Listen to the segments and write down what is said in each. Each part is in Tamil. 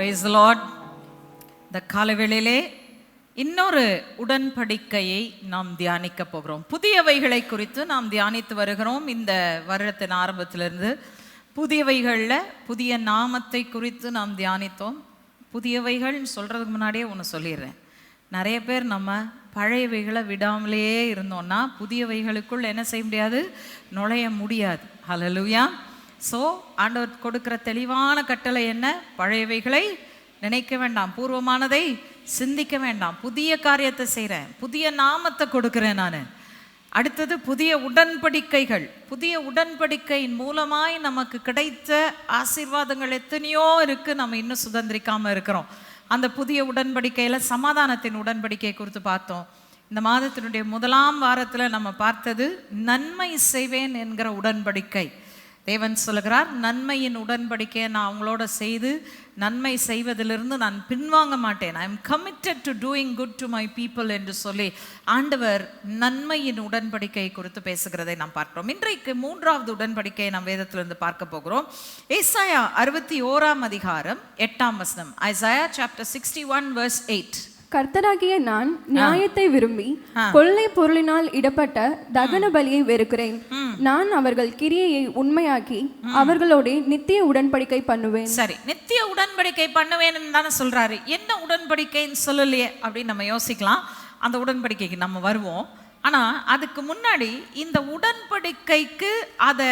பிரைஸ் லார்ட் இந்த காலவேளையிலே இன்னொரு உடன்படிக்கையை நாம் தியானிக்க போகிறோம். புதியவைகளை குறித்து நாம் தியானித்து வருகிறோம். இந்த வருடத்தின் ஆரம்பத்திலிருந்து புதியவைகளில் புதிய நாமத்தை குறித்து நாம் தியானித்தோம். புதியவைகள்னு சொல்கிறதுக்கு முன்னாடியே ஒன்று சொல்லிடுறேன். நிறைய பேர் நம்ம பழையவைகளை விடாமலேயே இருந்தோம்னா புதியவைகளுக்குள் என்ன செய்ய முடியாது? நுழைய முடியாது. ஹலலுயா ஸோ ஆண்டவர் கொடுக்குற தெளிவான கட்டளை என்ன? பழையவைகளை நினைக்க வேண்டாம் பூர்வமானதை சிந்திக்க வேண்டாம். புதிய காரியத்தை செய்கிறேன் புதிய நாமத்தை கொடுக்குறேன் நான். அடுத்தது புதிய உடன்படிக்கைகள். புதிய உடன்படிக்கையின் மூலமாய் நமக்கு கிடைத்த ஆசீர்வாதங்கள் எத்தனையோ இருக்குது நம்ம இன்னும் சுதந்திரிக்காமல் இருக்கிறோம். அந்த புதிய உடன்படிக்கையில் சமாதானத்தின் உடன்படிக்கை குறித்து பார்த்தோம். இந்த மாதத்தினுடைய முதலாம் வாரத்தில் நம்ம பார்த்தது நன்மை செய்வேன் என்கிற உடன்படிக்கை. தேவன் சொல்லுகிறார் நன்மையின் உடன்படிக்கையை நான் அவங்களோட செய்து நன்மை செய்வதிலிருந்து நான் பின்வாங்க மாட்டேன். I am committed to doing good to my people என்று சொல்லி ஆண்டவர் நன்மையின் உடன்படிக்கை குறித்து பேசுகிறதை நாம் பார்க்கிறோம். இன்றைக்கு மூன்றாவது உடன்படிக்கையை நாம் வேதத்திலிருந்து பார்க்க போகிறோம். ஏசாயா அறுபத்தி ஓராம் அதிகாரம் எட்டாம் வசனம் Isaiah chapter sixty one verse eight கர்த்தராகிய நான் நியாயத்தை விரும்பி கொள்ளை பொருளினால் இடப்பட்ட தகன பலியை வெறுக்கிறேன். நான் அவர்கள் கிரியையை உண்மையாக்கி அவர்களோட நித்திய உடன்படிக்கை பண்ணுவேன். சரி நித்திய உடன்படிக்கை பண்ணுவேன்னு தானே சொல்றாரு. என்ன உடன்படிக்கைன்னு சொல்லலையே அப்படின்னு நம்ம யோசிக்கலாம். அந்த உடன்படிக்கைக்கு நம்ம வருவோம். ஆனால் அதுக்கு முன்னாடி இந்த உடன்படிக்கைக்கு அதை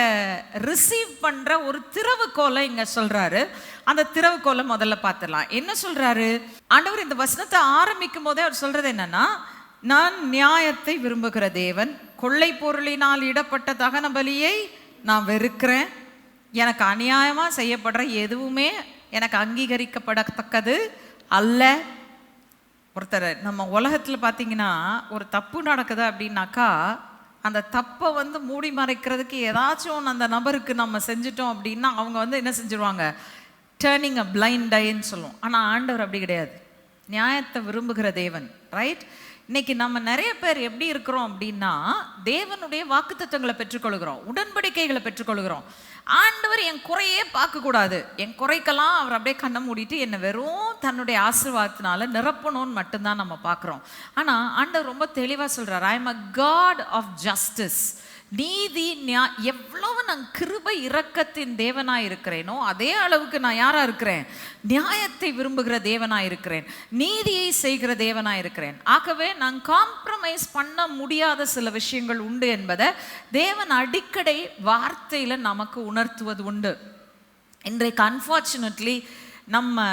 ரிசீவ் பண்ணுற ஒரு திறவுகோலை இங்கே சொல்கிறாரு அந்த திறவுகோலை முதல்ல பார்த்துடலாம். என்ன சொல்கிறாரு ஆண்டவர் இந்த வசனத்தை ஆரம்பிக்கும் போதே அவர் சொல்கிறது என்னன்னா நான் நியாயத்தை விரும்புகிற தேவன் கொள்ளை பொருளினால் இடப்பட்ட தகன பலியை நான் வெறுக்கிறேன். எனக்கு அநியாயமாக செய்யப்படுற எதுவுமே எனக்கு அங்கீகரிக்கப்படத்தக்கது அல்ல. ஒருத்தர் நம்ம உலகத்தில் பார்த்தீங்கன்னா ஒரு தப்பு நடக்குது அப்படின்னாக்கா அந்த தப்பை வந்து மூடி மறைக்கிறதுக்கு ஏதாச்சும் ஒன்று அந்த நபருக்கு நம்ம செஞ்சிட்டோம் அப்படின்னா அவங்க வந்து என்ன செஞ்சிருவாங்க? டேர்னிங் அ பிளைண்ட் ஐன்னு சொல்லுவோம். ஆனால் ஆண்டவர் அப்படி கிடையாது. நியாயத்தை விரும்புகிற தேவன் ரைட் இன்னைக்கு நம்ம நிறைய பேர் எப்படி இருக்கிறோம் அப்படின்னா தேவனுடைய வாக்குத்தத்தங்களை பெற்றுக்கொள்கிறோம் உடன்படிக்கைகளை பெற்றுக்கொள்கிறோம். ஆண்டவர் என் குறையே பார்க்கக்கூடாது. என் குறைக்கெல்லாம் அவர் அப்படியே கண்ணை மூடிட்டு என்னை வெறும் தன்னுடைய ஆசீர்வாதத்தினால நிரப்பணும்னு மட்டும்தான் நம்ம பார்க்குறோம். ஆனால் ஆண்டவர் ரொம்ப தெளிவாக சொல்கிறார் I am a God of justice நீதி நியா எவ்வளவு நான் கிருப இரக்கத்தின் தேவனாய் இருக்கிறேனோ அதே அளவுக்கு நான் யாரா இருக்கிறேன்? நியாயத்தை விரும்புகிற தேவனாய் இருக்கிறேன். நீதியை செய்கிற தேவனாய் இருக்கிறேன். ஆகவே நான் காம்ப்ரமைஸ் பண்ண முடியாத சில விஷயங்கள் உண்டு என்பதை தேவன் அடிக்கடி வார்த்தையில் நமக்கு உணர்த்துவது உண்டு. இன்றைக்கு அன்ஃபார்ச்சுனேட்லி நம்ம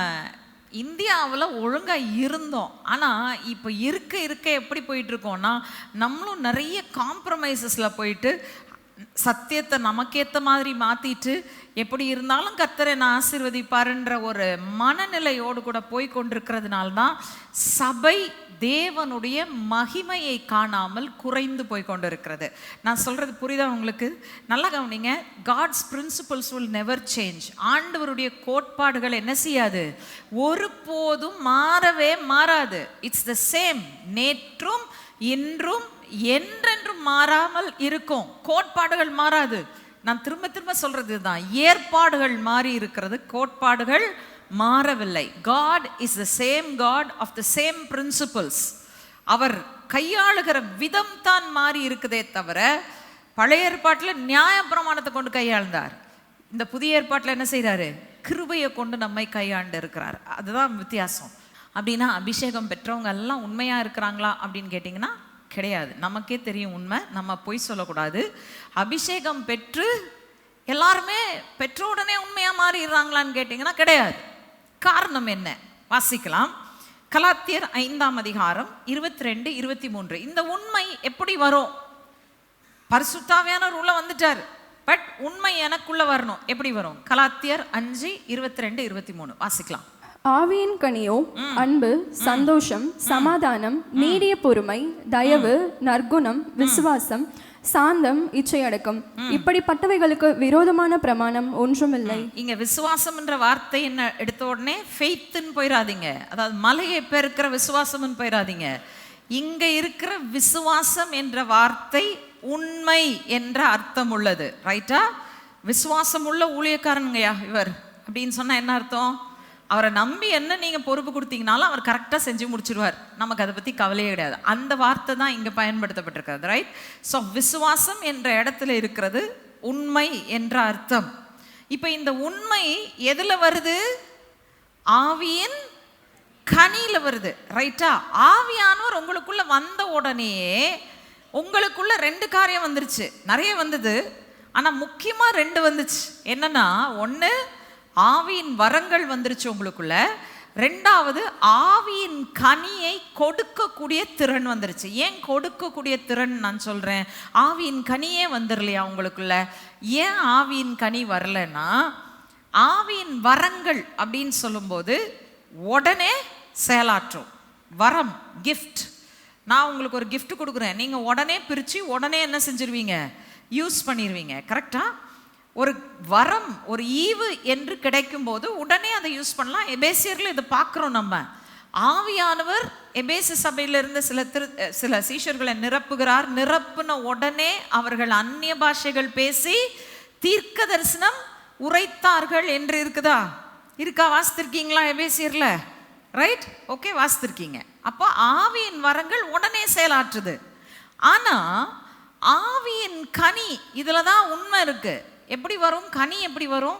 இந்தியாவில் ஒழுங்காக இருந்தோம். ஆனால் இப்போ இருக்க இருக்க எப்படி போயிட்டுருக்கோன்னா நம்மளும் நிறைய காம்ப்ரமைசஸில் போயிட்டு சத்தியத்தை நமக்கேற்ற மாதிரி மாற்றிட்டு எப்படி இருந்தாலும் கர்த்தரை நான் ஆசிர்வதிப்பாருன்ற ஒரு மனநிலையோடு கூட போய் கொண்டிருக்கிறதுனால தான் சபை தேவனுடைய மகிமையை காணாமல் குறைந்து போய் கொண்டிருக்கிறது. நான் சொல்கிறது புரியுதா உங்களுக்கு? நல்லா கவனிங்க. God's principles will never change ஆண்டவருடைய கோட்பாடுகள் என்ன செய்யாது? ஒருபோதும் மாறவே மாறாது. இட்ஸ் த சேம் நேற்றும் இன்றும் என்றென்றும் மாறாமல் இருக்கும். கோட்பாடுகள் மாறாது. நான் திரும்ப திரும்ப சொல்றது தான். ஏற்பாடுகள் மாறி இருக்கிறது. கோட்பாடுகள் மாறவில்லை. God is the same God of the same principles அவர் கையாளுகிற விதம் தான் மாறி இருக்குதே தவிர பழைய ஏற்பாட்டில் நியாய பிரமாணத்தை கொண்டு கையாழ்ந்தார். இந்த புதிய ஏற்பாட்டில் என்ன செய்கிறாரு கிருபையை கொண்டு நம்மை கையாண்டு இருக்கிறார். அதுதான் வித்தியாசம். அப்படின்னா அபிஷேகம் பெற்றவங்க எல்லாம் உண்மையாக இருக்கிறாங்களா அப்படின்னு கேட்டிங்கன்னா கிடையாது. நமக்கே தெரியும் உண்மை. நம்ம பொய் சொல்லக்கூடாது. அபிஷேகம் பெற்று எல்லாருமே பெற்ற உடனே உண்மையாக மாறிடுறாங்களான்னு கேட்டிங்கன்னா கிடையாது. காரணம் என்ன? வாசிக்கலாம். கலாத்தியர் ஐந்தாம் அதிகாரம் இருபத்தி ரெண்டு இருபத்தி மூன்று இந்த உண்மை எப்படி வரும்? பரிசுத்தாவியானவர் உள்ள வந்துட்டார். பட் உண்மை எனக்குள்ள வரணும். எப்படி வரும்? கலாத்தியர் அஞ்சு இருபத்தி ரெண்டு இருபத்தி மூணு வாசிக்கலாம். ஆவியின் கனியோ அன்பு சந்தோஷம் சமாதானம் நீடிய பொறுமை தயவு நற்குணம் விசுவாசம் சாந்தம் இச்சையடக்கம். இப்படிப்பட்டவைகளுக்கு விரோதமான பிரமாணம் ஒன்றுமில்லை. இங்க விசுவாசம்ன்ற வார்த்தை என்ன எடுத்த உடனே ஃபெய்த்துன்னு போயிடாதீங்க அதாவது மலையை பெருக்கிற விசுவாசம்னு போயிடாதீங்க இங்க இருக்கிற விசுவாசம் என்ற வார்த்தை உண்மை என்ற அர்த்தம் உள்ளது. ரைட்டா விசுவாசம் உள்ள ஊழியக்காரனுங்கய்யா இவர். அப்படின்னு சொன்னா என்ன அர்த்தம்? அவரை நம்பி என்ன நீங்கள் பொறுப்பு கொடுத்தீங்கனாலும் அவர் கரெக்டாக செஞ்சு முடிச்சிருவார். நமக்கு அதை பற்றி கவலையே கிடையாது. அந்த வார்த்தை தான் இங்கே பயன்படுத்தப்பட்டிருக்கிறது ரைட் ஸோ விசுவாசம் என்ற இடத்துல இருக்கிறது உண்மை என்ற அர்த்தம். இப்போ இந்த உண்மை எதில் வருது? ஆவியின் கனியில் வருது ரைட்டா ஆவியானவர் உங்களுக்குள்ளே வந்த உடனேயே உங்களுக்குள்ள ரெண்டு காரியம் வந்துருச்சு. நிறைய வந்தது. ஆனால் முக்கியமாக ரெண்டு வந்துச்சு. என்னன்னா ஒன்று ஆவியின் வரங்கள் வந்துருச்சு உங்களுக்குள்ள. ரெண்டாவது ஆவியின் கனியை கொடுக்கக்கூடிய திறன் வந்துருச்சு. ஏன் கொடுக்கக்கூடிய திறன் நான் சொல்கிறேன் ஆவியின் கனியே வந்துடலையா உங்களுக்குள்ள? ஏன் ஆவியின் கனி வரலன்னா ஆவியின் வரங்கள் அப்படின்னு சொல்லும்போது உடனே செயலாற்றும். வரம் கிஃப்ட் நான் உங்களுக்கு ஒரு கிஃப்ட் கொடுக்குறேன். நீங்கள் உடனே பிரித்து உடனே என்ன செஞ்சிருவீங்க? யூஸ் பண்ணிடுவீங்க கரெக்டாக ஒரு வரம் ஒரு ஈவு என்று கிடைக்கும் போது உடனே அதை யூஸ் பண்ணலாம். எபேசியரில் இதை பார்க்குறோம் நம்ம. ஆவியானவர் எபேசு சபையிலிருந்து சில திரு சில சீஷர்களை நிரப்புகிறார். நிரப்புன உடனே அவர்கள் அந்நிய பாஷைகள் பேசி தீர்க்க தரிசனம் உரைத்தார்கள் என்று இருக்குதா? இருக்கா? வாசித்திருக்கீங்களா எபேசியரில்? ரைட் ஓகே வாசித்திருக்கீங்க. அப்போ ஆவியின் வரங்கள் உடனே செயலாற்றுது. ஆனால் ஆவியின் கனி இதில் தான் உண்மை இருக்குது எப்படி வரும்? கனி எப்படி வரும்?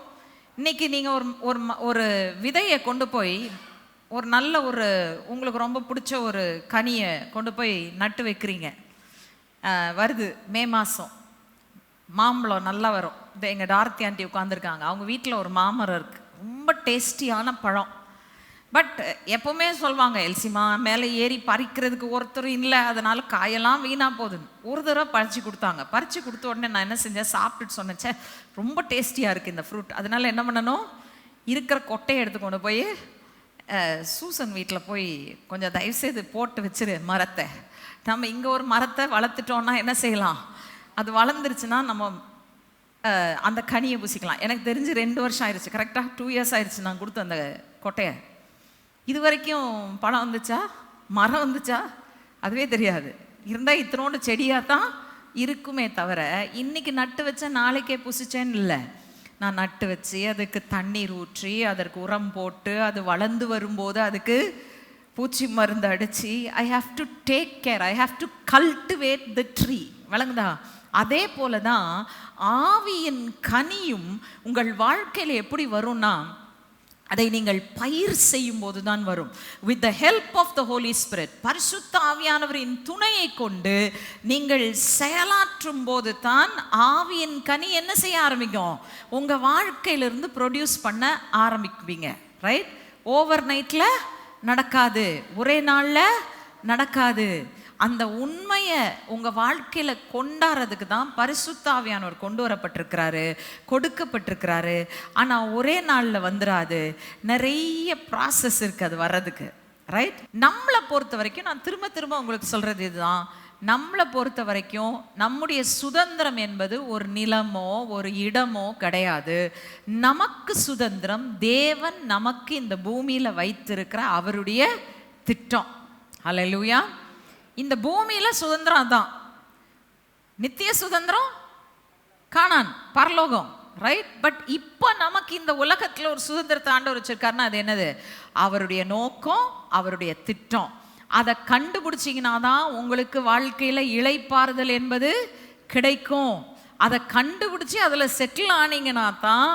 இன்னைக்கு நீங்கள் ஒரு ஒரு ம- ஒரு விதையை கொண்டு போய் ஒரு நல்ல ஒரு உங்களுக்கு ரொம்ப பிடிச்ச ஒரு கனியை கொண்டு போய் நட்டு வைக்கிறீங்க. வருது மே மாதம் மாம்பழம் நல்லா வரும். இந்த எங்கள் டார்த்தி ஆண்டி உட்காந்துருக்காங்க அவங்க வீட்டில் ஒரு மாமரம் இருக்குது ரொம்ப டேஸ்டியான பழம். பட் eh, எப்பவுமே சொல்லுவாங்க எல்சிமா மேலே ஏறி பறிக்கிறதுக்கு ஒருத்தரும் இல்லை அதனால காயெல்லாம் வீணாக போகுதுன்னு ஒரு தடவை பறித்து கொடுத்தாங்க. பறித்து கொடுத்த உடனே நான் என்ன செஞ்சேன்? சாப்பிட்டுட்டு சொன்னேன் ரொம்ப டேஸ்டியாக இருக்குது இந்த ஃப்ரூட் அதனால என்ன பண்ணணும்? இருக்கிற கொட்டையை எடுத்து கொண்டு போய் சூசன் வீட்டில் போய் கொஞ்சம் தயவுசெய்து போட்டு வச்சிரு மரத்தை. நம்ம இங்கே ஒரு மரத்தை வளர்த்துட்டோன்னா என்ன செய்யலாம்? அது வளர்ந்துருச்சுன்னா நம்ம அந்த கனியை பூசிக்கலாம். எனக்கு தெரிஞ்சு ரெண்டு வருஷம் ஆயிடுச்சு கரெக்டாக டூ இயர்ஸ் ஆயிடுச்சு நான் கொடுத்த அந்த கொட்டையை. இது வரைக்கும் பழம் வந்துச்சா? மரம் வந்துச்சா? அதுவே தெரியாது. இருந்தால் இத்தனோண்டு செடியாக தான் இருக்குமே தவிர இன்னைக்கு நட்டு வச்சேன் நாளைக்கே புசிச்சேன்னு இல்லை. நான் நட்டு வச்சு அதுக்கு தண்ணீர் ஊற்றி அதற்கு உரம் போட்டு அது வளர்ந்து வரும்போது அதுக்கு பூச்சி மருந்து அடித்து I have to take care I have to cultivate the tree வழங்குதா அதே போல தான் ஆவியின் கனியும் உங்கள் வாழ்க்கையில் எப்படி வரும்னா அதை நீங்கள் பயிர் செய்யும் போது தான் வரும். With the help of the Holy Spirit பரிசுத்த ஆவியானவரின் துணையை கொண்டு நீங்கள் செயலாற்றும் போது தான் ஆவியின் கனி என்ன செய்ய ஆரம்பிக்கும்? உங்கள் வாழ்க்கையிலிருந்து ப்ரொடியூஸ் பண்ண ஆரம்பிக்குவீங்க ரைட் ஓவர் நைட்டில் நடக்காது. ஒரே நாளில் நடக்காது. அந்த உண்மையை உங்கள் வாழ்க்கையில் கொண்டாடுறதுக்கு தான் பரிசுத்தாவியானவர் கொண்டு வரப்பட்டிருக்கிறாரு கொடுக்கப்பட்டிருக்கிறாரு. ஆனால் ஒரே நாளில் வந்துடாது நிறைய ப்ராசஸ் இருக்குது அது வர்றதுக்கு. ரைட் நம்மளை பொறுத்த வரைக்கும் நான் திரும்ப திரும்ப உங்களுக்கு சொல்கிறது இதுதான். நம்மளை பொறுத்த வரைக்கும் நம்முடைய சுதந்திரம் என்பது ஒரு நிலமோ ஒரு இடமோ கிடையாது. நமக்கு சுதந்திரம் தேவன் நமக்கு இந்த பூமியில் வைத்திருக்கிற அவருடைய திட்டம். ஹalleluya இந்த பூமியில் சுதந்திரம் தான் நித்திய சுதந்திரம்? காணான் பரலோகம் ரைட் பட் இப்போ நமக்கு இந்த உலகத்தில் ஒரு சுதந்திரத்தை ஆண்டவர் வச்சிருக்காருன்னா அது என்னது? அவருடைய நோக்கம் அவருடைய திட்டம். அதை கண்டுபிடிச்சிங்கன்னா தான் உங்களுக்கு வாழ்க்கையில் இழைப்பாறுதல் என்பது கிடைக்கும். அதை கண்டுபிடிச்சி அதில் செட்டில் ஆனீங்கன்னா தான்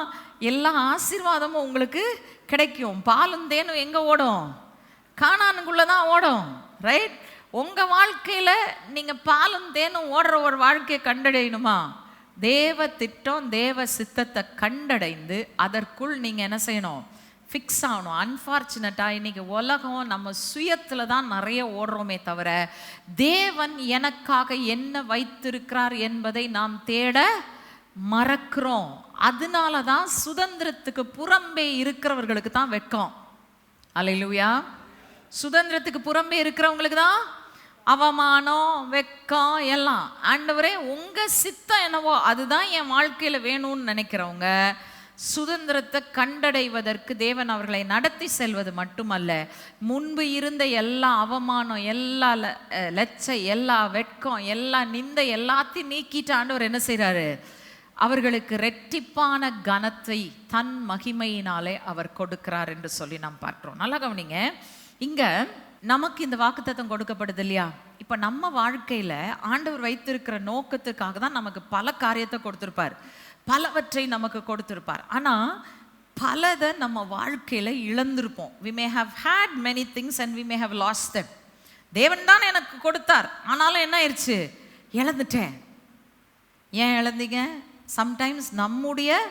எல்லா ஆசீர்வாதமும் உங்களுக்கு கிடைக்கும். பாலும் தேனும் எங்கே ஓடும்? காணானுக்குள்ளே தான் ஓடும் ரைட் உங்கள் வாழ்க்கையில் நீங்கள் பாலும் தேனும் ஓடுற ஒரு வாழ்க்கையை கண்டடையணுமா? தேவ திட்டம் தேவ சித்தத்தை கண்டடைந்து அதற்குள் நீங்கள் என்ன செய்யணும்? ஃபிக்ஸ் ஆகணும். அன்ஃபார்ச்சுனேட்டாக இன்றைக்கி உலகம் நம்ம சுயத்தில் தான் நிறைய ஓடுறோமே தவிர தேவன் எனக்காக என்ன வைத்திருக்கிறார் என்பதை நாம் தேட மறக்கிறோம். அதனால தான் சுதந்திரத்துக்கு புறம்பே இருக்கிறவர்களுக்கு தான் வெக்கம் அலையிலுயா சுதந்திரத்துக்கு புறம்பே இருக்கிறவங்களுக்கு தான் அவமானம் வெக்கம் எல்லாம். ஆண்டவரே உங்கள் சித்தம் என்னவோ அதுதான் என் வாழ்க்கையில் வேணும்னு நினைக்கிறவங்க சுதந்திரத்தை கண்டடைவதற்கு தேவன் அவர்களை நடத்தி செல்வது மட்டுமல்ல முன்பு இருந்த எல்லா அவமானம் எல்லா ல- லச்சை எல்லா வெட்கம் எல்லா நிந்த எல்லாத்தையும் நீக்கிட்டு ஆண்டவர் என்ன செய்கிறாரு அவர்களுக்கு ரெட்டிப்பான கனத்தை தன் மகிமையினாலே அவர் கொடுக்கிறார் என்று சொல்லி நாம் பார்க்கிறோம். நல்லா கவனிங்க. இங்கே நமக்கு இந்த வாக்குத்தத்தம் கொடுக்கப்படுது இல்லையா இப்ப நம்ம வாழ்க்கையில ஆண்டவர் வைத்திருக்கிற நோக்கத்துக்காக தான் நமக்கு பல காரியத்தை கொடுத்திருப்பார். பலவற்றை நமக்கு கொடுத்திருப்பார். ஆனா பலதை நம்ம வாழ்க்கையில இழந்திருப்போம். We may have hated many things and we may have lost them. தேவன் தான் எனக்கு கொடுத்தார். ஆனாலும் என்ன ஆயிடுச்சு இழந்துட்டேன். ஏன் இழந்தீங்க? சம்டைம்ஸ் நம்முடைய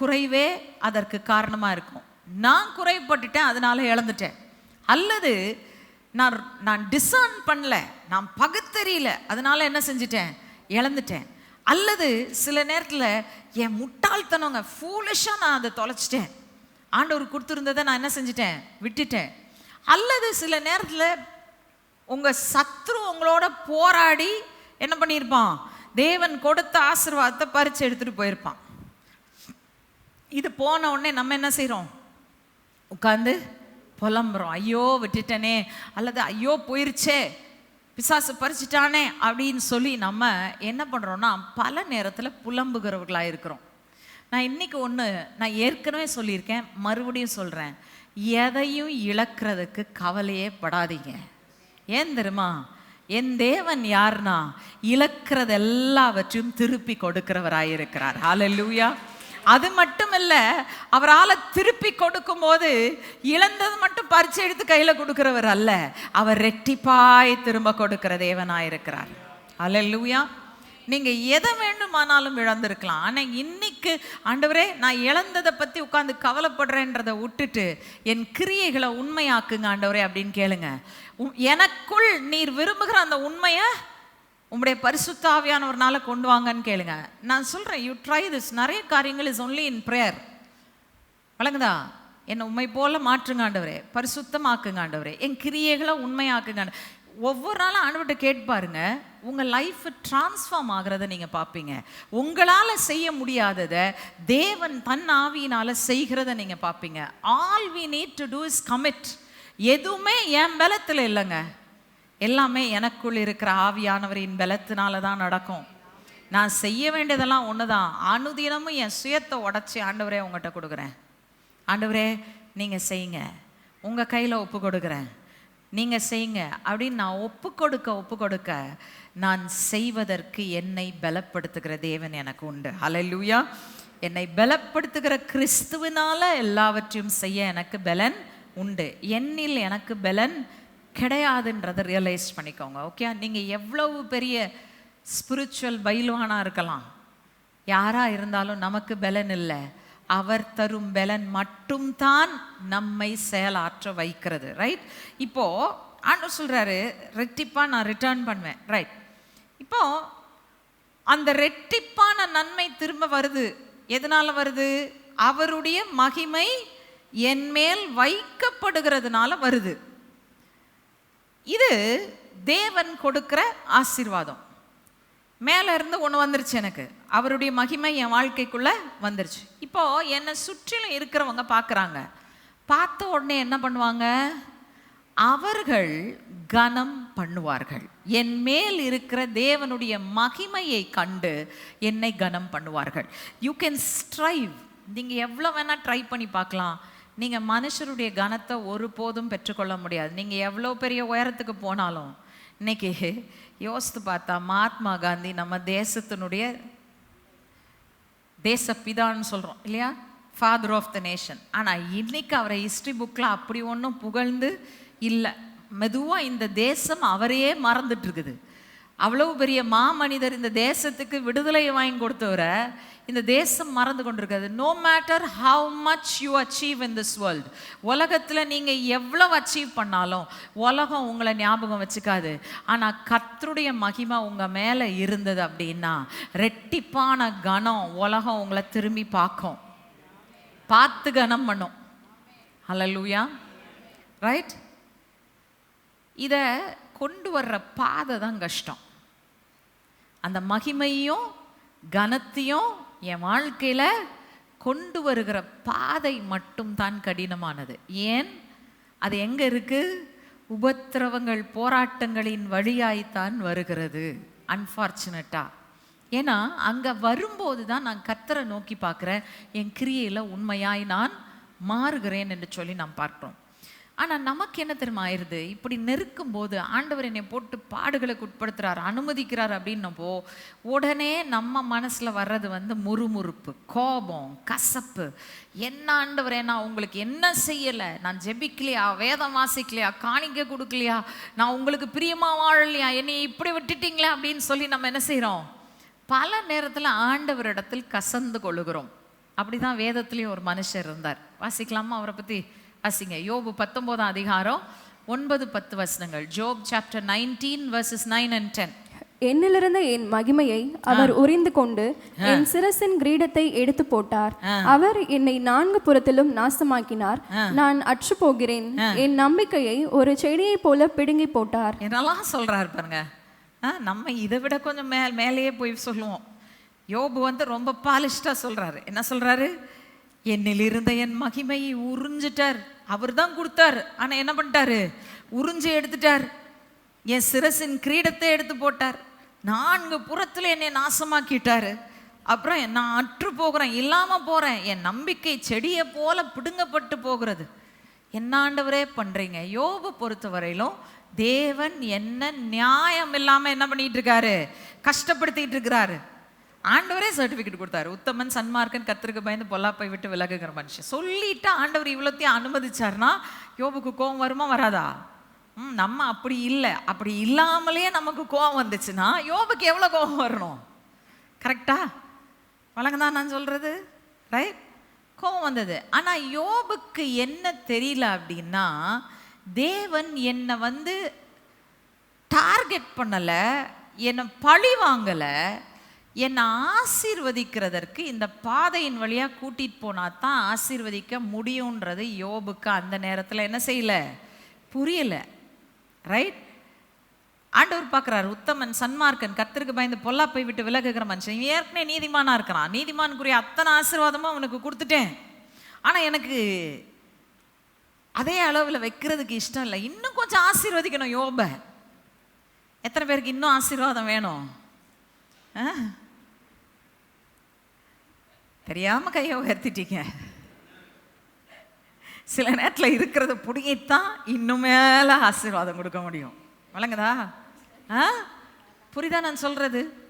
குறைவே அதற்கு காரணமாக இருக்கும். நான் குறைப்பட்டுட்டேன் அதனால இழந்துட்டேன். அல்லது நான் நான் டிசர்ன் பண்ணல. நான் பகுத்தறியல. அதனால என்ன செஞ்சிட்டேன்? இழந்துட்டேன். அல்லது சில நேரத்தில் என் முட்டாள்தனவங்க ஃபூலிஷாக நான் அதை தொலைச்சிட்டேன். ஆண்டவர் கொடுத்துருந்ததை நான் என்ன செஞ்சிட்டேன்? விட்டுட்டேன். அல்லது சில நேரத்தில் உங்கள் சத்ரு உங்களோட போராடி என்ன பண்ணியிருப்பான்? தேவன் கொடுத்த ஆசிர்வாதத்தை பறிச்சு எடுத்துகிட்டு போயிருப்பான். இது போன உடனே நம்ம என்ன செய்கிறோம் உட்காந்து புலம்புறோம். ஐயோ விட்டுட்டனே. அல்லது ஐயோ போயிருச்சே. பிசாசு பறிச்சிட்டானே அப்படின்னு சொல்லி நம்ம என்ன பண்ணுறோன்னா பல நேரத்தில் புலம்புகிறவர்களாக இருக்கிறோம். நான் இன்னைக்கு ஒன்று நான் ஏற்கனவே சொல்லியிருக்கேன். மறுபடியும் சொல்கிறேன் எதையும் இழக்கிறதுக்கு கவலையே படாதீங்க. ஏன் தெரியுமா? என் தேவன் யாருன்னா இழக்கிறது எல்லாவற்றையும் திருப்பி கொடுக்கிறவராயிருக்கிறார். ஹalleluya அது மட்டும் இல்லை அவரால் திருப்பி கொடுக்கும்போது இழந்தது மட்டும் பறிச்சு எடுத்து கையில் கொடுக்கிறவர் அல்ல. அவர் ரெட்டிப்பாய் திரும்ப கொடுக்கிற தேவனாயிருக்கிறார். அல்லூயா நீங்கள் எதை வேண்டுமானாலும் இழந்திருக்கலாம். ஆனால் இன்னைக்கு ஆண்டவரே நான் இழந்ததை பற்றி உட்காந்து கவலைப்படுறேன்றதை விட்டுட்டு என் கிரியைகளை உண்மையாக்குங்க ஆண்டவரே அப்படின்னு கேளுங்க. எனக்குள் நீர் விரும்புகிற அந்த உண்மையை உங்களுடைய பரிசுத்தாவியானவர்னால கொண்டு வாங்கன்னு கேளுங்க. நான் சொல்றேன் யூ ட்ரை திஸ் நிறைய காரியங்கள் இஸ் ஒன்லி இன் ப்ரேயர் வழங்குதா என்னை உண்மை போல மாற்றுங்காண்டவரே பரிசுத்தமாக்குங்காண்டவரே என் கிரியைகளை உண்மையாக்குங்காண்ட ஒவ்வொரு நாளும் ஆண்டவர்கிட்ட கேட்பாருங்க உங்க லைஃப் டிரான்ஸ்ஃபார்ம் ஆகிறத நீங்க பார்ப்பீங்க. உங்களால செய்ய முடியாததை தேவன் தன் ஆவியினால செய்கிறத நீங்க பார்ப்பீங்க. All we need to do is commit எதுவுமே என் பலத்தில் இல்லைங்க. எல்லாமே எனக்குள் இருக்கிற ஆவியானவரின் பலத்தினால தான் நடக்கும். நான் செய்ய வேண்டியதெல்லாம் ஒன்று தான் அனுதினமும் என் சுயத்தை உடச்சி ஆண்டவரே உங்கள்கிட்ட கொடுக்குறேன். ஆண்டவரே நீங்கள் செய்யுங்க. உங்கள் கையில் ஒப்பு கொடுக்குறேன். நீங்கள் செய்யுங்க. அப்படின்னு நான் ஒப்பு கொடுக்க ஒப்பு கொடுக்க நான் செய்வதற்கு என்னை பலப்படுத்துகிற தேவன் எனக்கு உண்டு. ஹalleluya என்னை பலப்படுத்துகிற கிறிஸ்துவினால எல்லாவற்றையும் செய்ய எனக்கு பலன் உண்டு. என்னில் எனக்கு பலன் கிடையாதுன்றதை ரியலைஸ் பண்ணிக்கோங்க ஓகே நீங்கள் எவ்வளவு பெரிய ஸ்பிரிச்சுவல் பைல்வானாக இருக்கலாம். யாராக இருந்தாலும் நமக்கு பலன் இல்லை. அவர் தரும் பலன் மட்டும்தான் நம்மை செயலாற்ற வைக்கிறது ரைட் இப்போது ஆண்டவர் சொல்கிறாரு ரெட்டிப்பாக நான் ரிட்டர்ன் பண்ணுவேன் ரைட் இப்போது அந்த ரெட்டிப்பான நன்மை திரும்ப வருது. எதனால் வருது? அவருடைய மகிமை என் மேல் வைக்கப்படுகிறதுனால வருது. இது தேவன் கொடுக்கிற ஆசீர்வாதம். மேலே இருந்து ஒன்று வந்துருச்சு எனக்கு. அவருடைய மகிமை என் வாழ்க்கைக்குள்ள வந்துருச்சு. இப்போ என்னை சுற்றிலும் இருக்கிறவங்க பார்க்குறாங்க பார்த்த உடனே என்ன பண்ணுவாங்க? அவர்கள் கனம் பண்ணுவார்கள். என் மேல் இருக்கிற தேவனுடைய மகிமையை கண்டு என்னை கனம் பண்ணுவார்கள். யூ கேன் ஸ்ட்ரைவ் நீங்கள் எவ்வளோ வேணால் ட்ரை பண்ணி பார்க்கலாம். நீங்கள் மனுஷருடைய கனத்தை ஒருபோதும் பெற்றுக்கொள்ள முடியாது. நீங்கள் எவ்வளோ பெரிய உயரத்துக்கு போனாலும் இன்னைக்கு யோசித்து பார்த்தா மகாத்மா காந்தி நம்ம தேசத்தினுடைய தேசப்பிதான்னு சொல்கிறோம் இல்லையா? ஃபாதர் ஆஃப் த நேஷன் ஆனால் இன்னைக்கு அவரை ஹிஸ்ட்ரி புக்கில் அப்படி ஒன்றும் புகழ்ந்து இல்லை. மெதுவாக இந்த தேசம் அவரையே மறந்துட்டு இருக்குது. அவ்வளவு பெரிய மாமனிதர் இந்த தேசத்துக்கு விடுதலையை வாங்கி கொடுத்தவரை இந்த தேசம் மறந்து கொண்டிருக்காது. No matter how much you achieve in this world உலகத்தில் நீங்கள் எவ்வளோ அச்சீவ் பண்ணாலும் உலகம் உங்களை ஞாபகம் வச்சுக்காது. ஆனால் கத்தருடைய மகிமை உங்கள் மேலே இருந்தது அப்படின்னா ரெட்டிப்பான கனம் உலகம் உங்களை திரும்பி பார்க்கும். பார்த்து கனம் பண்ணும். அலலூயா ரைட் இதை கொண்டு வர்ற பாதை தான் கஷ்டம். அந்த மகிமையும் கனத்தையும் என் வாழ்க்கையில் கொண்டு வருகிற பாதை மட்டும் தான் கடினமானது. ஏன்? அது எங்கே இருக்குது உபத்திரவங்கள் போராட்டங்களின் வழியாய்த்தான் வருகிறது அன்ஃபார்ச்சுனேட்டாக ஏன்னா அங்கே வரும்போது தான் நான் கத்தரை நோக்கி பார்க்குறேன் என் கிரியையில் உண்மையாய் நான் மாறுகிறேன் என்று சொல்லி நாம் பார்க்குறோம். ஆனால் நமக்கு என்ன தெரியுமா ஆயிடுது இப்படி நெருக்கும் போது ஆண்டவர் என்னை போட்டு பாடுகளுக்கு உட்படுத்துறார் அனுமதிக்கிறார் அப்படின்னப்போ உடனே நம்ம மனசில் வர்றது வந்து முறுமுறுப்பு கோபம் கசப்பு. என்ன ஆண்டவரே நான் உங்களுக்கு என்ன செய்யலை? நான் ஜெபிக்கலையா? வேதம் வாசிக்கலையா? காணிக்க கொடுக்கலையா? நான் உங்களுக்கு பிரியமாக வாழலையா? என்னை இப்படி விட்டுட்டீங்களே அப்படின்னு சொல்லி நம்ம என்ன செய்கிறோம் பல நேரத்தில் ஆண்டவரிடத்தில் கசந்து கொள்ளுகிறோம். அப்படிதான் வேதத்துலேயும் ஒரு மனுஷர் இருந்தார். வாசிக்கலாமா அவரை பற்றி வாசிங்க யோபு பத்தொன்பதாம் அதிகாரம் ஒன்பது பத்து வசனங்கள். Job chapter nineteen verses nine and ten என்னிலிருந்த என் மகிமையை அவர் உரிந்து கொண்டு என் சிரசின் கிரீடத்தை எடுத்து போட்டார். அவர் என்னை நான்கு புறத்திலும் நாசமாக்கினார். நான் அற்று போகிறேன் என் நம்பிக்கையை ஒரு செடியைப் போல பிடுங்கி போட்டார். என்னெல்லாம் சொல்றாரு பாருங்க. நம்ம இதை விட கொஞ்சம் மே மேலேயே போய் சொல்லுவோம். யோபு வந்து ரொம்ப பாலிஷ்டா சொல்றாரு. என்ன சொல்றாரு? என்னில் இருந்த என் மகிமையை உறிஞ்சிட்டார். அவர் தான் கொடுத்தார். ஆனால் என்ன பண்ணிட்டாரு? உறிஞ்சி எடுத்துட்டார். என் சிரசின் கிரீடத்தை எடுத்து போட்டார். நான்கு புறத்தில் என்னை நாசமாக்கிட்டாரு. அப்புறம் நான் அற்று போகிறேன். இல்லாமல் போகிறேன் என் நம்பிக்கை செடியை போல பிடுங்கப்பட்டு போகிறது. என்னாண்டவரே பண்ணுறீங்க யோபு பொறுத்தவரையிலும் தேவன் என்ன நியாயம் இல்லாமல் என்ன பண்ணிட்டு இருக்காரு? கஷ்டப்படுத்திட்டு இருக்கிறாரு. ஆண்டவரே சர்டிஃபிகேட் கொடுத்தாரு. உத்தமன் சன்மார்க்கன் கத்திற்கு பயந்து பொல்லாப்பை விட்டு விலகுகிற மனுஷன். சொல்லிட்டு ஆண்டவர் இவ்வளோத்தையும் அனுமதிச்சார்னா யோபுக்கு கோபம் வருமா வராதா? ம் நம்ம அப்படி இல்லை. அப்படி இல்லாமலே நமக்கு கோபம் வந்துச்சுன்னா யோபுக்கு எவ்வளோ கோபம் வரணும்? கரெக்டா வழங்கதான் நான் சொல்கிறது ரைட் கோபம் வந்தது. ஆனால் யோபுக்கு என்ன தெரியல அப்படின்னா தேவன் என்னை வந்து டார்கெட் பண்ணலை என்னை பழி வாங்கலை என்னை ஆசீர்வதிக்கிறதற்கு இந்த பாதையின் வழியாக கூட்டிகிட்டு போனால் தான் ஆசீர்வதிக்க முடியுன்றது யோபுக்கு அந்த நேரத்தில் என்ன செய்யல? புரியலை. ரைட் ஆண்டவர் பார்க்குறாரு உத்தமன் சன்மார்க்கன் கர்த்தருக்கு பயந்து பொல்லாப்பை விட்டு விலகுகிற மனுஷன். ஏற்கனவே நீதிமானாக இருக்கிறான். நீதிமானுக்குரிய அத்தனை ஆசீர்வாதமும் அவனுக்கு கொடுத்துட்டேன். ஆனால் எனக்கு அதே அளவில் வைக்கிறதுக்கு இஷ்டம் இல்லை. இன்னும் கொஞ்சம் ஆசீர்வதிக்கணும் யோப. எத்தனை பேருக்கு இன்னும் ஆசீர்வாதம் வேணும்? ஆ? தெரியாமல் கையை உயர்த்திட்டீங்க. சில நேரத்தில் இருக்கிறத பிடிங்கித்தான் இன்னும் மேலே ஆசீர்வாதம் கொடுக்க முடியும். வழங்குதா? ஆ? புரிதா நான் சொல்கிறது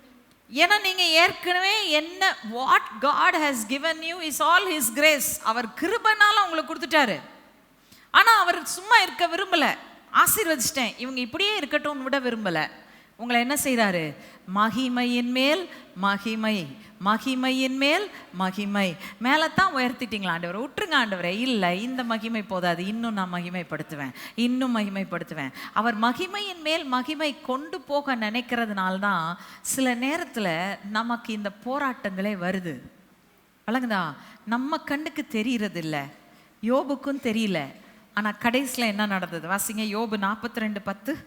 ஏன்னா நீங்கள் ஏற்கனவே என்ன what God has given you is all his grace அவர் கிருபனால உங்களுக்கு கொடுத்துட்டாரு. ஆனால் அவர் சும்மா இருக்க விரும்பல. ஆசீர்வதிச்சிட்டேன். இவங்க இப்படியே இருக்கட்டும்னு விட விரும்பல. உங்களை என்ன செய்கிறாரு மகிமையின் மேல் மகிமை. மகிமையின் மேல் மகிமை. மேலே தான் உயர்த்திட்டீங்களா ஆண்டவரை? விட்டுருங்க ஆண்டவரை. இல்லை இந்த மகிமை போதாது. இன்னும் நான் மகிமைப்படுத்துவேன். இன்னும் மகிமைப்படுத்துவேன். அவர் மகிமையின் மேல் மகிமை கொண்டு போக நினைக்கிறதுனால தான் சில நேரத்தில் நமக்கு இந்த போராட்டங்களே வருது. வழங்குதா நம்ம கண்ணுக்கு தெரியறதில்ல. யோபுக்கும் தெரியல. ஆனால் கடைசியில் என்ன நடந்தது? வாசிங்க யோபு நாற்பத்தி ரெண்டு பத்து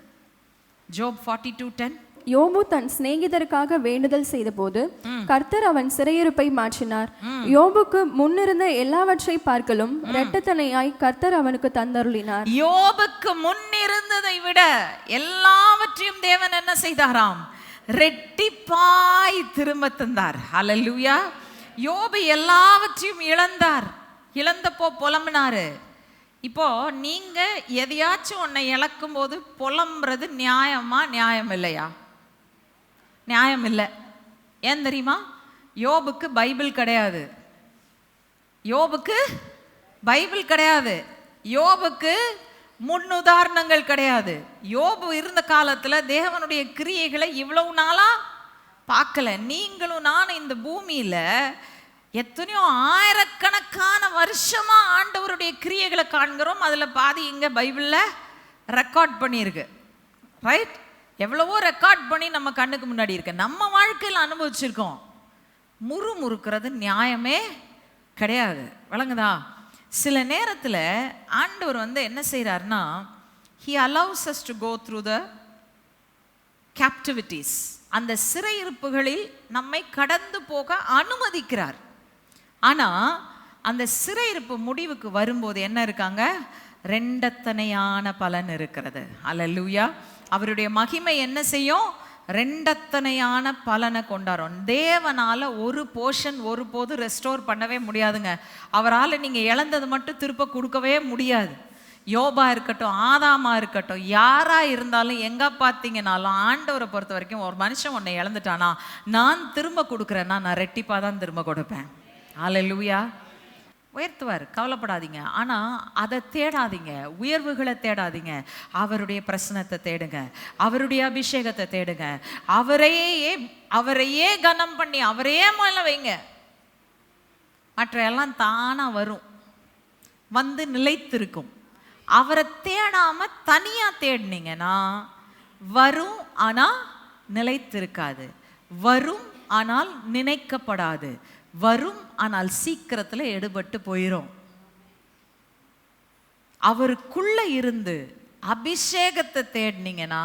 ஜோப் ஃபார்ட்டி டூ டென் யோபு தன் சிநேகிதருக்காக வேண்டுதல் செய்தபோது கர்த்தர் அவன் சிறையிருப்பை மாற்றினார். யோபுக்கு முன்னிருந்த எல்லாவற்றை பார்க்கலும் இரட்டத்தனையாய் கர்த்தர் அவனுக்கு தந்தருளினார். யோபுக்கு முன்னிருந்ததை விட எல்லாவற்றையும் தேவன் என்ன செய்தாராம்? ரெட்டிப்பாய் திரும்ப தந்தார். ஹalleluya யோபு எல்லாவற்றையும் இழந்தார். இழந்தப்போ புலம்பினாரு. இப்போ நீங்க எதையாச்சும் உன்னை இழக்கும் போது புலம்புறது நியாயமா நியாயம் இல்லையா நியாயம் இல்லை. ஏன் தெரியுமா? யோபுக்கு பைபிள் கிடையாது. யோபுக்கு பைபிள் கிடையாது. யோபுக்கு முன்னுதாரணங்கள் கிடையாது. யோபு இருந்த காலத்தில் தேவனுடைய கிரியைகளை இவ்வளவு நாளாக பார்க்கல. நீங்களும் நானும் இந்த பூமியில் எத்தனையோ ஆயிரக்கணக்கான வருஷமா ஆண்டவருடைய கிரியைகளை காண்கிறோம். அதில் பாதி இங்கே பைபிளில் ரெக்கார்ட் பண்ணியிருக்கு. ரைட்? எவ்வளவோ ரெக்கார்ட் பண்ணி நம்ம கண்ணுக்கு முன்னாடி இருக்கு நம்ம வாழ்க்கையில் அனுபவிச்சிருக்கோம். முறுமுறுக்கிறது நியாயமே கிடையாது. வழங்குதா சில நேரத்தில் ஆண்டவர் வந்து என்ன செய்கிறாருன்னா he allows us to go through the captivities அந்த சிறையிருப்புகளில் நம்மை கடந்து போக அனுமதிக்கிறார். ஆனால் அந்த சிறையிருப்பு முடிவுக்கு வரும்போது என்ன இருக்காங்க? ரெண்டத்தனையான பலன் இருக்கிறது. அல்லேலூயா அவருடைய மகிமை என்ன செய்யும்? ரெண்டத்தனையான பலனை கொண்டாடும் தேவனால ஒரு போர்ஷன் ஒருபோது ரெஸ்டோர் பண்ணவே முடியாதுங்க. அவரால் நீங்கள் இழந்தது மட்டும் திருப்ப கொடுக்கவே முடியாது. யோபா இருக்கட்டும் ஆதாமா இருக்கட்டும் யாராக இருந்தாலும் எங்கே பார்த்தீங்கனாலும் ஆண்டவரை பொறுத்த வரைக்கும் ஒரு மனுஷன் உன்னை இழந்துட்டானா? நான் திரும்ப கொடுக்குறேன்னா நான் ரெட்டிப்பாக தான் திரும்ப கொடுப்பேன். ஹalleluya உயர்த்துவார். கவலைப்படாதீங்க. ஆனால் அதை தேடாதீங்க. உயர்வுகளை தேடாதீங்க. அவருடைய பிரசனத்தை தேடுங்க. அவருடைய அபிஷேகத்தை தேடுங்க. அவரையே அவரையே கனம் பண்ணி அவரையே மேல வைங்க. மற்ற எல்லாம் தானாக வரும். வந்து நிலைத்திருக்கும். அவரை தேடாமல் தனியாக தேடினீங்கன்னா வரும் ஆனால் நிலைத்திருக்காது. வரும் ஆனால் நினைக்கப்படாது. வரும் ஆனால் சீக்கிரத்தில் எடுபட்டு போயிடும் அவருக்குள்ள இருந்து அபிஷேகத்தை தேடினீங்கன்னா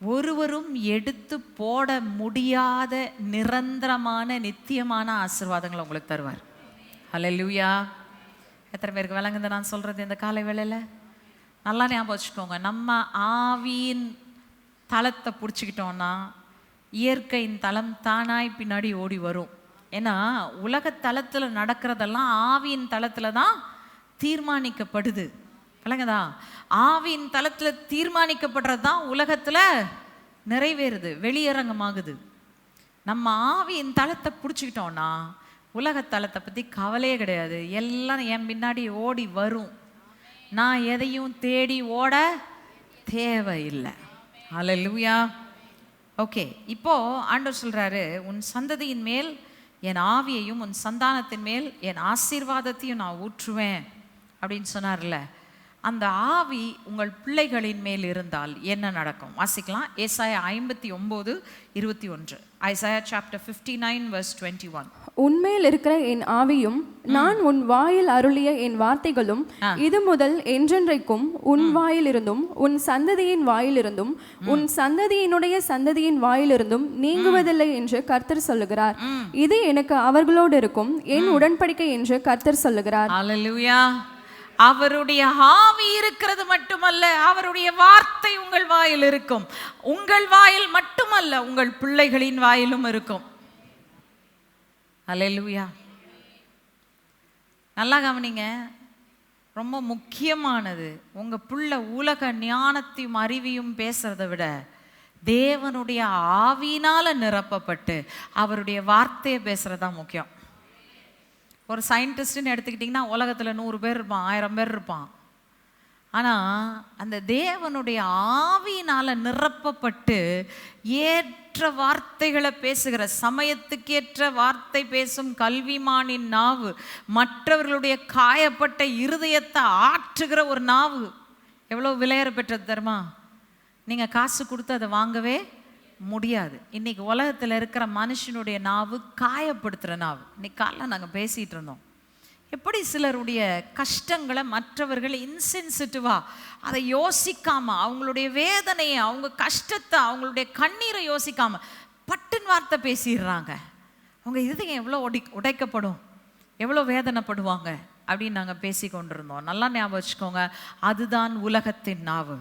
ஒருவரும் எடுத்து போட முடியாத நிரந்தரமான நித்தியமான ஆசீர்வாதங்களை உங்களுக்கு தருவார். ஹலோ லூயா எத்தனை பேருக்கு விளங்குது நான் சொல்கிறது இந்த காலை வேலையில் நல்லா ஞாபகம் வச்சுக்கோங்க. நம்ம ஆவியின் தளத்தை பிடிச்சிக்கிட்டோன்னா இயற்கையின் தளம் தானாய் பின்னாடி ஓடி வரும். ஏன்னா உலக தளத்தில் நடக்கிறதெல்லாம் ஆவியின் தளத்தில் தான் தீர்மானிக்கப்படுது. விளங்குதா? ஆவியின் தளத்தில் தீர்மானிக்கப்படுறது தான் உலகத்தில் நிறைவேறுது வெளியரங்கமாகுது. நம்ம ஆவியின் தளத்தை பிடிச்சிக்கிட்டோம்னா உலக தளத்தை பற்றி கவலையே கிடையாது. எல்லாம் என் பின்னாடி ஓடி வரும். நான் எதையும் தேடி ஓட தேவையில்லை. ஹalleluya ஓகே இப்போ ஆண்டவர் சொல்கிறாரு உன் சந்ததியின் மேல் என் ஆவியையும் உன் சந்தானத்தின் மேல் என் ஆசீர்வாதத்தையும் நான் ஊற்றுவேன் அப்படின்னு சொன்னார்ல. அந்த ஆவி உங்கள் பிள்ளைகளின் மேல் இருந்தால் என்ன நடக்கும்? வாசிக்கலாம். ஏசாய ஐம்பத்தி ஒம்பது இருபத்தி ஒன்று. Isaiah chapter fifty nine verse twenty one உன்மேல் இருக்கிற என் ஆவியும் நான் உன் வாயில் அருளிய என் வார்த்தைகளும் இது முதல் என்றென்றைக்கும் உன் வாயிலிருந்தும் உன் சந்ததியின் வாயிலிருந்தும் உன் சந்ததியினுடைய சந்ததியின் வாயிலிருந்தும் நீங்குவதில்லை என்று கர்த்தர் சொல்லுகிறார். இது எனக்கு அவர்களோடு இருக்கும் என் உடன்படிக்கை என்று கர்த்தர் சொல்லுகிறார். அவருடைய ஆவி இருக்கிறது மட்டுமல்ல அவருடைய வார்த்தை உங்கள் வாயில் இருக்கும். உங்கள் வாயில் மட்டுமல்ல உங்கள் பிள்ளைகளின் வாயிலும் இருக்கும். அல்லேலூயா. நல்லா கவனிங்க. ரொம்ப முக்கியமானது. உங்கள் புள்ள உலக ஞானத்தையும் அறிவியும் பேசுறதை விட தேவனுடைய ஆவியினால் நிரப்பப்பட்டு அவருடைய வார்த்தையை பேசுகிறது தான் முக்கியம். ஒரு சயின்டிஸ்ட்னு எடுத்துக்கிட்டிங்கன்னா உலகத்தில் நூறு பேர் இருப்பான் ஆயிரம் பேர் இருப்பான். ஆனால் அந்த தேவனுடைய ஆவியினால் நிரப்பப்பட்டு ஏற்ற வார்த்தைகளை பேசுகிற சமயத்துக்கேற்ற வார்த்தை பேசும் கல்விமானின் நாவு மற்றவர்களுடைய காயப்பட்ட இருதயத்தை ஆற்றுகிற ஒரு நாவு. எவ்வளோ விலையற பெற்றது தெரியுமா? நீங்கள் காசு கொடுத்து அதை வாங்கவே முடியாது. இன்னைக்கு உலகத்தில் இருக்கிற மனுஷனுடைய நாவு காயப்படுத்துகிற நாவு. இன்னைக்கு காலைல நாங்கள் பேசிகிட்டு இருந்தோம். எப்படி சிலருடைய கஷ்டங்களை மற்றவர்கள் இன்சென்சிட்டிவாக அதை யோசிக்காம அவங்களுடைய வேதனையை அவங்க கஷ்டத்தை அவங்களுடைய கண்ணீரை யோசிக்காம பட்டுன்னு வார்த்தை பேசிடுறாங்க. அவங்க இருதயம் எவ்வளோ உடை உடைக்கப்படும்? எவ்வளோ வேதனைப்படுவாங்க? அப்படின்னு நாங்கள் பேசி கொண்டிருந்தோம் நல்லா ஞாபகம் வச்சுக்கோங்க. அதுதான் உலகத்தின் நாவு.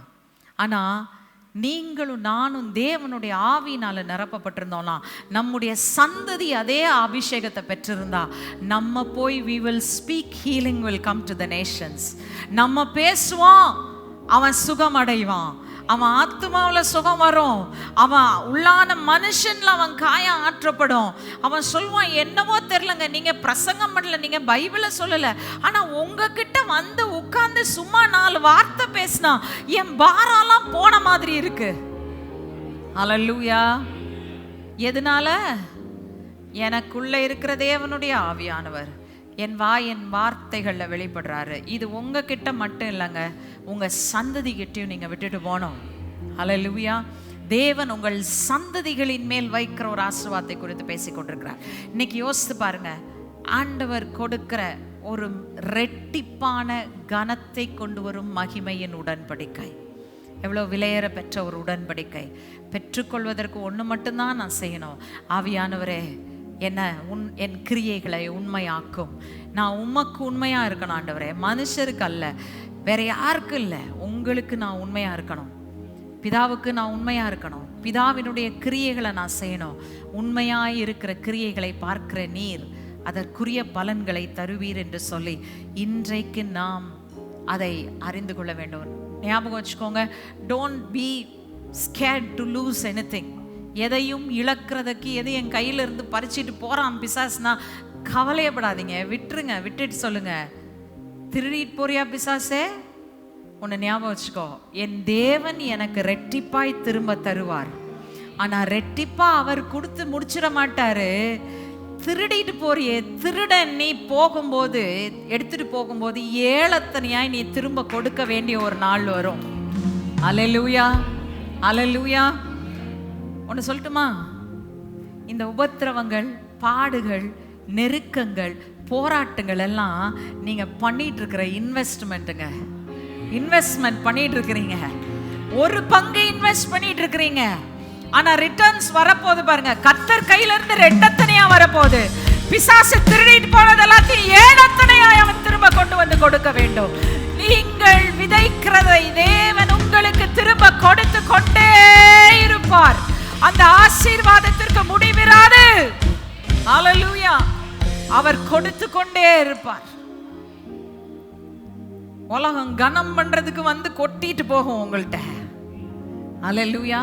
ஆனால் நீங்களும் நானும் தேவனுடைய ஆவியினால நிரப்பப்பட்டிருந்தோம்னா நம்முடைய சந்ததி அதே அபிஷேகத்தை பெற்றிருந்தா நம்ம போய் we will speak healing will come to the nations நம்ம பேசுவோம் அவன் சுகம் அடைவான். அவன் ஆத்மாவில் சுகம் வரும். அவன் உள்ளான மனுஷன்ல அவன் காயம் ஆற்றப்படும். அவன் சொல்லுவான் என்னவோ தெரிலங்க நீங்க பிரசங்கம் பண்ணல நீங்க பைபிளை சொல்லலை. ஆனா உங்ககிட்ட வந்து உட்கார்ந்து சும்மா நாலு வார்த்தை பேசினா என் பாரம்லாம் போன மாதிரி இருக்கு. அலல்லூயா எதனால? எனக்குள்ள இருக்கிற தேவனுடைய ஆவியானவர் என் வா என் வார்த்தைகளில் வெளிப்படுறாரு. இது உங்ககிட்ட மட்டும் இல்லைங்க. உங்க சந்ததி கிட்டையும் நீங்க விட்டுட்டு போனோம் அலலுவியா தேவன் உங்கள் சந்ததிகளின் மேல் வைக்கிற ஒரு ஆசிர்வாதத்தை குறித்து பேசிக்கொண்டிருக்கிறார். இன்னைக்கு யோசித்து பாருங்க. ஆண்டவர் கொடுக்கிற ஒரு ரெட்டிப்பான கனத்தை கொண்டு வரும் மகிமையின் உடன்படிக்கை. எவ்வளோ விலையேற பெற்ற ஒரு உடன்படிக்கை. பெற்றுக்கொள்வதற்கு ஒன்று மட்டும்தான் நான் செய்யணும். ஆவியானவரே என்ன உன் என் கிரியைகளை உண்மையாக்கும். நான் உமக்கு உண்மையாக இருக்கணும் ஆண்டவரே. மனுஷருக்கு அல்ல வேற யாருக்கும் இல்லை. உங்களுக்கு நான் உண்மையாக இருக்கணும். பிதாவுக்கு நான் உண்மையாக இருக்கணும். பிதாவினுடைய கிரியைகளை நான் செய்யணும். உண்மையாக இருக்கிற கிரியைகளை பார்க்கிற நீர் அதற்குரிய பலன்களை தருவீர் என்று சொல்லி இன்றைக்கு நாம் அதை அறிந்து கொள்ள வேண்டும். ஞாபகம் வச்சுக்கோங்க don't be scared to lose anything எதையும் இழக்கிறதுக்கு எது என் கையிலிருந்து பறிச்சிட்டு போகிறான் பிசாஸ்னா கவலையப்படாதீங்க. விட்டுருங்க விட்டுட்டு சொல்லுங்க. திருடிட்டு போறியா பிசாசே? உன்னை ஞாபகம் வச்சுக்கோ என் தேவன் எனக்கு ரெட்டிப்பாய் திரும்ப தருவார். ஆனால் ரெட்டிப்பாக அவர் கொடுத்து முடிச்சிட மாட்டாரு. திருடிட்டு போறியே. திருடன் நீ போகும்போது எடுத்துட்டு போகும்போது ஏழத்தனையாய் நீ திரும்ப கொடுக்க வேண்டிய ஒரு நாள் வரும். அலலூயா அலலூயா ஒன்று சொல்லட்டுமா? இந்த உபத்திரவங்கள் பாடுகள் நெருக்கங்கள் போராட்டங்கள் எல்லாம் நீங்கள் பண்ணிட்டு இருக்கிற இன்வெஸ்ட்மெண்ட்டுங்க இன்வெஸ்ட்மெண்ட் பண்ணிட்டு இருக்கிறீங்க ஒரு பங்கு இன்வெஸ்ட் பண்ணிட்டு இருக்கிறீங்க ஆனா ரிட்டர்ன்ஸ் வரப்போகுது பாருங்க. கத்தர் கையில இருந்து ரெட்டத்தனையா வரப்போகுது. பிசாசு திருடிட்டு போனது எல்லாத்தையும் ஏழத்தனையாய் அவன் திரும்ப கொண்டு வந்து கொடுக்க வேண்டும். நீங்கள் விதைக்கிறதை தேவன் உங்களுக்கு திரும்ப கொடுத்து கொண்டே இருப்பார். அந்த ஆசீர்வாதத்திற்கு முடிவிராது. அலலூயா அவர் கொடுத்து கொண்டே இருப்பார். உலகம் கனம் பண்றதுக்கு வந்து கொட்டிட்டு போகும் உங்கள்கிட்ட அலலூயா